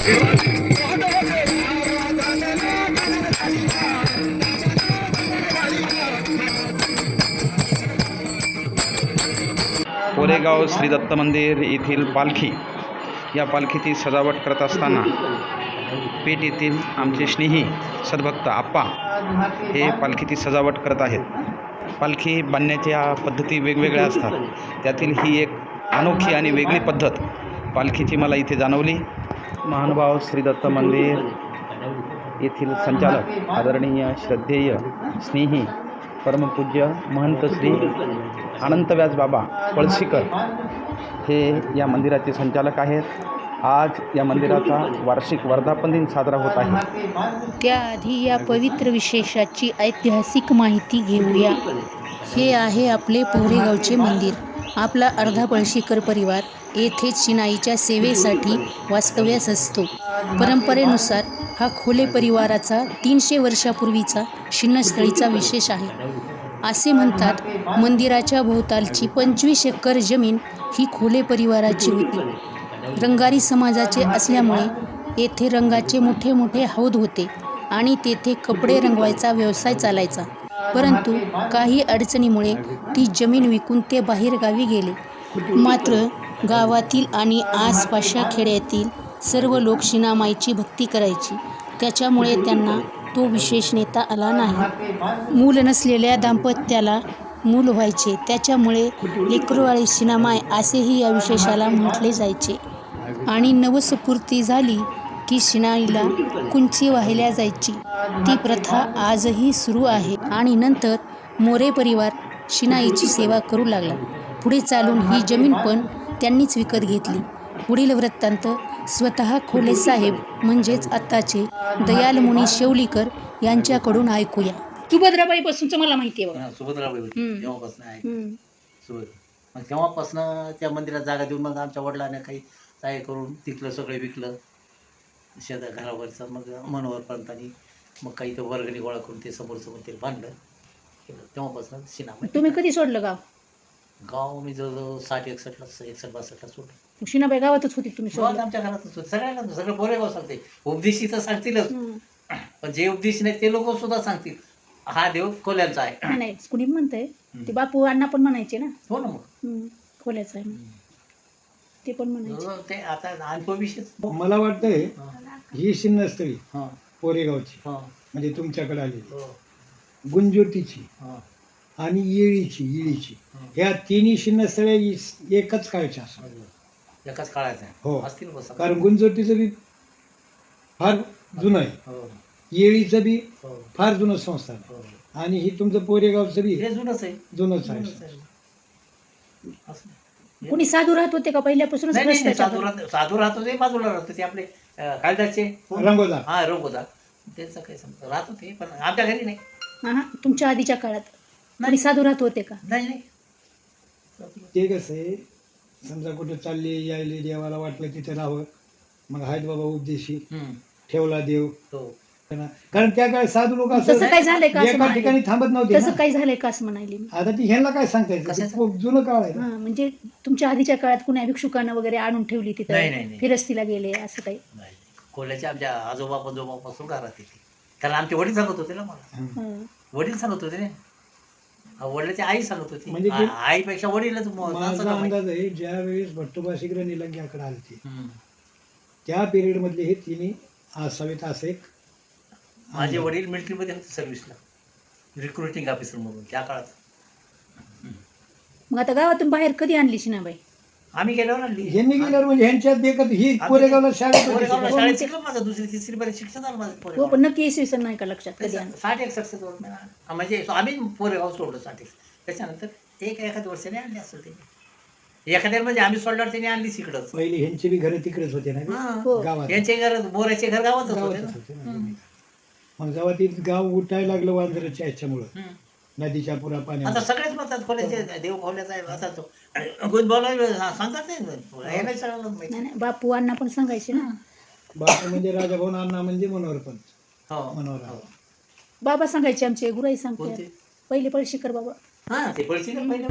कोरेगाव श्री दत्त मंदिर येथील पालखी. या पालखीची सजावट करत असताना पेठ येथील आमचे स्नेही सद्भक्त आप्पा हे पालखीची सजावट करत आहेत. पालखी बांधण्याच्या पद्धती वेगवेगळ्या असतात. त्यातील ही एक अनोखी आणि वेगळी पद्धत पालखीची मला इथे जाणवली. महानुभाव श्री दत्त मंदिर येथील संचालक आदरणीय श्रद्धेय स्नेही परमपूज्य महंत श्री अनंत व्यास बाबा पळशीकर हे या मंदिराचे संचालक आहेत. आज या मंदिराचा वार्षिक वर्धापन दिन साजरा होत आहे. त्याआधी या पवित्र विशेषाची ऐतिहासिक माहिती घेऊया. हे आहे आपले पोहरेगावचे मंदिर. आपला अर्धा पळशीकर परिवार येथेच चिनाईच्या सेवेसाठी वास्तव्यास असतो. परंपरेनुसार हा खोले परिवाराचा तीनशे वर्षापूर्वीचा शिन्नस्थळीचा विशेष आहे. असे म्हणतात मंदिराच्या भोवतालची पंचवीस एकर जमीन ही खोले परिवाराची होती. रंगारी समाजाचे असल्यामुळे येथे रंगाचे मोठे मोठे हौद होते आणि तेथे कपडे रंगवायचा व्यवसाय चालायचा. परंतु काही अडचणीमुळे ती जमीन विकून ते बाहेरगावी गेले. मात्र गावातील आणि आसपासच्या खेड्यातील सर्व लोक शिनामाईची भक्ती करायची. त्याच्यामुळे त्यांना तो विशेष नेता आला नाही. मूल नसलेल्या दाम्पत्याला मूल व्हायचे. त्याच्यामुळे लेकरवाळी शिनामाय असेही या विशेषाला म्हटले जायचे. आणि नवसपूर्ती झाली की शिनाईला कुंची वाहिल्या जायची. ती प्रथा आजही सुरू आहे आणि नंतर मोरे परिवार शिनाईची सेवा करू लागला. पुढे चालून ही जमीन पण त्यांनीच विकत घेतली. पुढील वृत्तांत स्वतः खोले साहेब म्हणजेच आत्ताचे दयालमुनी शेवलीकर यांच्याकडून ऐकूया. सुभद्राबाईपासूनच मला माहिती आहे हा, सुभद्राबाई होती हम्म. तेव्हापासून आहे. बघा सुभद्रा. मग तेव्हापासून त्या मंदिरात जागा देऊन मग आमच्या वडिलांनी काही काय करून तिकलं सगळं विकलं. शेता घरावरचं मग मनोहर पंतांनी मग काही तर वर्गणी गोळा करून ते समोरचं मंदिर बांधलं. केलं. तेव्हापासून शिनामा तुम्ही कधी सोडलं गाव? गाव मी जवळजवळ साठ एकसष्टला एकसष्ट बासष्टला सोडलं. शिनाबाई गावातच होती तुम्ही गावात सोडलं? आमच्या घरातच होतं. सगळ्यांना सगळं बोरे गाव सांगते उपदेशी तर सांगतीलच. हम्म. पण जे उपदेशी नाही ते लोक सुद्धा सांगतील. हा देव कोल्यांचा आहे. नाही, नाही कुणी म्हणतंय? ते बापू अण्णा पण म्हणायचे ना. हो ना मग. हम्म. खोल्याचं आहे म्हणून. ते पण म्हणायचे. हो, ते आता मला वाटतंय ही. शिन्नस्थळी हां. कोरेगावची हां. म्हणजे तुमच्याकडे आलेली. हो. गुंजोटीची हां. आणि येळीची येळीची ह्या तिन्ही शिन्नस्थळे इस- एकच काळच्या असतात. एकाच काळाचा आहे हो. असतील बस कारण गुंजोटीचं बी फार जुनं आहे. हो. येळीचं बी हो. फार जुनं संस्थान आहे. हो. आणि ही तुमचं पोरेगावचं बी हे जुनच आहे. जुनंच जुनंच आहे आहे. असं. कुणी साधू राहत होते का पहिल्यापासूनच नाही, नाही, नाही, भ्रष्टाचार साधू राहत साधू राहतो ते बाजूला राहतो ते आपले अं, कालिदासचे रंगोदा. हा रघुदा त्यांचं काही समजा राहत होते पण आमच्या घरी नाही. हा, हा. तुमच्या आधीच्या काळात नाही. कुणी साधू राहत होते का? नाही नाही. ते कसं आहे समजा कुठं चालले यायले देवाला वाटलं तिथे राहावं. मग आहेत बाबा उपदेशी हम्म. ठेवला देव. हो. कारण त्या काळात साधू लोक तसं काय झालंय का असं एका म्हणाले? ठिकाणी थांबत नव्हते तसं ना. काही झालंय का असं म्हणाले मी आता ती ह्यांना काय सांगता येतं ते कशाचं? खूप जुनं काळ आहे ना. हा म्हणजे तुमच्या आधीच्या काळात कुण्या भिक्षुकानं वगैरे आणून ठेवली नाही, नाही, तिथं नाही. फिरस्तीला गेले असं काही नाही कोल्याच्या आमच्या आजोबा पंजोबापासून घरात येते कारण आमचे वडील सांगत होते ना मला हं. हं. वडील सांगत होते ना हा, वडिलाची आई सांगत होती म्हणजे आ- आईपेक्षा वडीलच म- जास्त माझा. अंदाज आहे ज्या वेळेस भट्टोबा शिग्र निलंग्याकडे आलते हम्म. त्या पिरियड मधले हे तिन्ही असावेत असं एक माझे वडील मिलिटरीमध्ये होते सर्व्हिसला रिक्रुटिंग ऑफिसर म्हणून त्या काळात. मग आता गावातून बाहेर कधी आणली शिनाबाई? आम्ही गेलो ना ली- ह्यांनी गेल्यावर म्हणजे ह्यांच्यात एकच ही कोरेगावला शाळेत होती. कोरेगावला शाळेत शिकलो माझं दुसरी तिसरी पर्यंत शिक्षण झालं माझं हो. पण नक्की इसवी सन नाही का लक्षात कधी आणलं? साठ एक सक्सेस म्हणजे आम्ही पोरेगाव सोडलो साठ एक. त्याच्यानंतर एक एखाद्या वर्षाने आणली असेल ते एखाद्या म्हणजे आम्ही सोडल्यावर त्यांनी आणलीच इकडंच. पहिली ह्यांची बी घरं तिकडेच होते ना हो. गावात. यांचे घर बोराचे घर गावातच होते गावातच ना होते ना. मग जेव्हा ते गाव उठायला लागलं वांजराच्या ह्याच्यामुळं. नदीच्या पुरा आता सगळेच म्हणतात खोल्याचे देव खोल्याचा आहे असा तो गुद बोलायला सांगतात नाही हे नाही सगळ्यांना माहिती. नाही नाही बापू अण्णा पण सांगायचे ना बापू म्हणजे राजाभाऊ अण्णा म्हणजे मनोहर पंत हो मनोहर हो. बाबा सांगायचे आमचे गुराई सांगते कोणते पहिले पहिले शिखर बाबा हा ते पळशी पहिले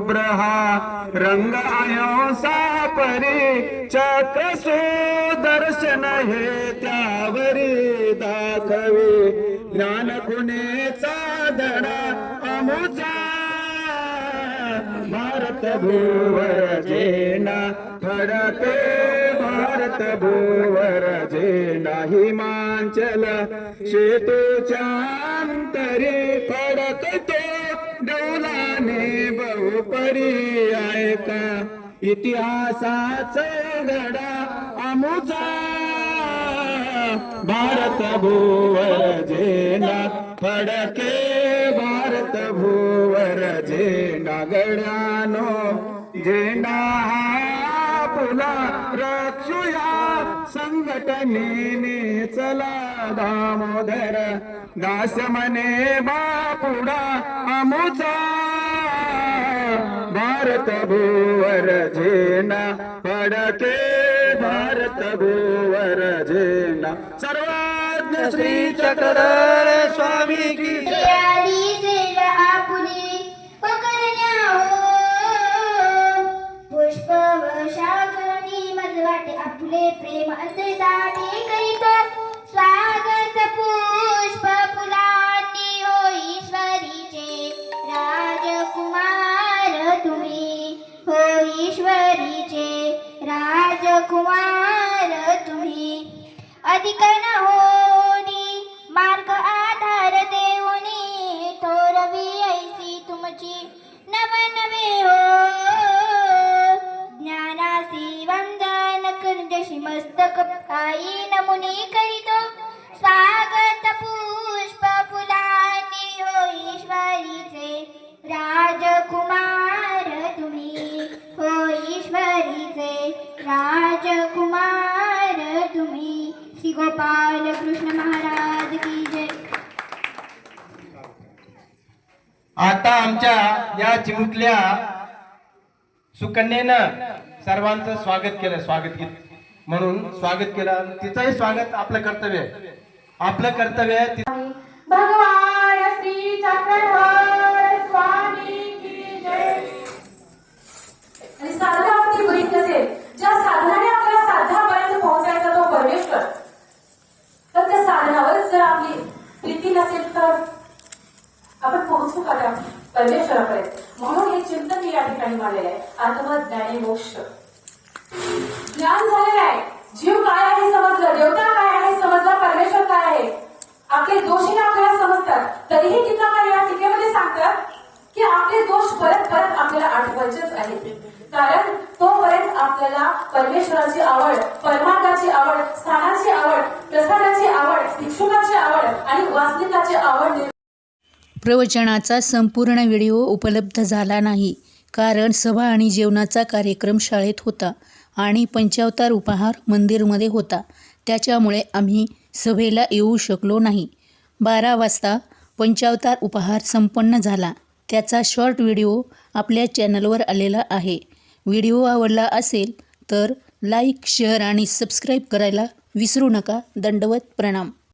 शुभ्र रंग आयो सापरी चक्र सुदर्शन हे त्यावरी दाखवे. ज्ञान गुणेचा धडा अमुचा भारत भूवर जेना. फडके भारत भूवर जेना हिमांचल शेतूच्या अंतरी फडक तो डौलाने बहुपरी ऐका इतिहासाचा घडा अमुचा भारत भूवर जेना फडके भारत भूवर जेना गडानो झेंडा हा फुला रक्षुया संघटनेने चला दामोदर दास मने बापुडा अमुचा भारत भूवर झेना पडके भारत भुवर झेना सर्वज्ञ श्री चक्र स्वामी की हो. शाकरणी आपले प्रेम अंतरदाटे करीत. स्वागत पुष्प कुमार तुम्ही. अधिक न होनी मार्ग आधार देऊनी. थोरवी ऐसी तुमची नव नवे हो. ज्ञानासी वंदन जशी मस्तक आई नमुनी करी आता आमच्या या चिमुकल्या सुकन्येनं सर्वांचं स्वागत केलं स्वागत गीत म्हणून स्वागत केलं. तिचंही स्वागत आपलं कर्तव्य आहे. आपलं कर्तव्य आहे ति- भगवान श्री चक्रधर स्वामी की जय. आणि साधना साधनावरती गृहित नसेल ज्या साधनाने आपल्या साधनापर्यंत पोहोचायचा तो परमेश्वर तर त्या साधनावरच जर आपली प्रीती नसेल तर आपण पोहोचू का त्या परमेश्वरापर्यंत म्हणून हे चिंतन मी या ठिकाणी मांडलेलं आहे आत्मज्ञानी मोक्ष ज्ञान झालेलं आहे जीव काय आहे समजलं देवता काय आहे समजला परमेश्वर काय आहे आपले दोषही आपल्याला समजतात तरीही टीकाकार या टीकेमध्ये सांगतात की आपले दोष परत परत आपल्याला आठवायचेच आहेत. कारण तोपर्यंत आपल्याला परमेश्वराची आवड परमार्थाची आवड स्थानाची आवड प्रसादाची आवड भिक्षुकाची आवड आणि वासनिकाची आवड प्रवचनाचा संपूर्ण व्हिडिओ उपलब्ध झाला नाही. कारण सभा आणि जेवणाचा कार्यक्रम शाळेत होता आणि पंचावतार उपहार मंदिरमध्ये होता. त्याच्यामुळे आम्ही सभेला येऊ शकलो नाही. बारा वाजता पंचावतार उपहार संपन्न झाला. त्याचा शॉर्ट व्हिडिओ आपल्या चॅनलवर आलेला आहे. व्हिडिओ आवडला असेल तर लाईक शेअर आणि सबस्क्राईब करायला विसरू नका. दंडवत प्रणाम.